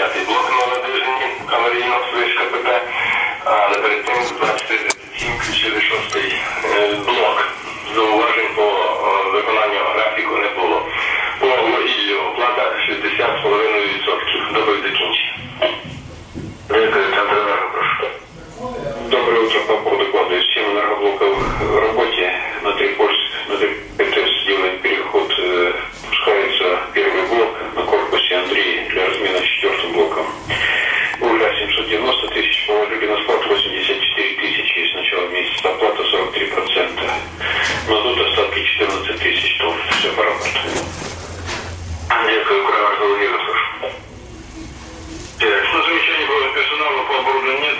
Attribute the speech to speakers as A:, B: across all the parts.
A: Asociacji Głos Młodzieżni Kameryjno Słysz KPP, ale perspektywy 24 много по нет.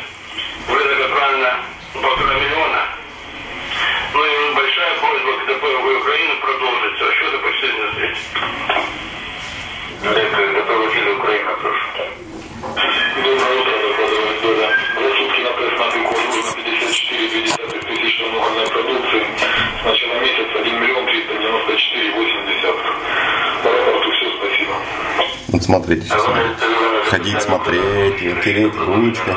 A: Вроде как правильно полтора миллиона. Ну и большая просьба к ДПВ Украины продолжить расчеты здесь? всей средств. ДПВ Украина, прошу. Доброе утро, докладывает За сутки на пресс-набе на 54,2 тысяч тонн угольной продукции. С начала месяца 1 миллион 394,8. По рапорту все, спасибо.
B: Смотрите. Э, ходить, смотреть, тереть ручкой.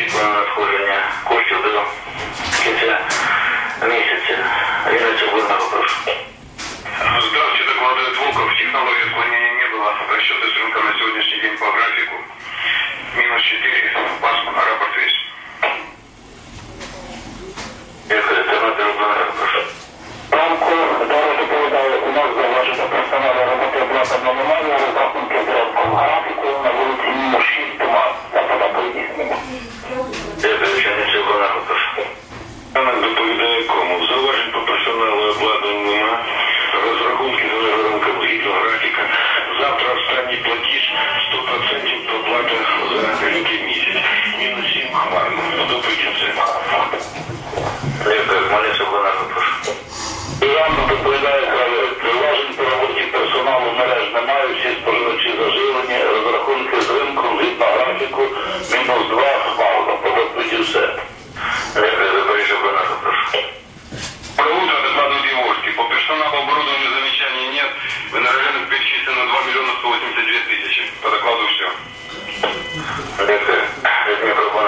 A: получить больное схожение костью, да, платишь 100% проплата за лютый месяц. Энергоэнерго перечислено 2 миллиона 182 тысячи. По докладу все. Это, это микрофон,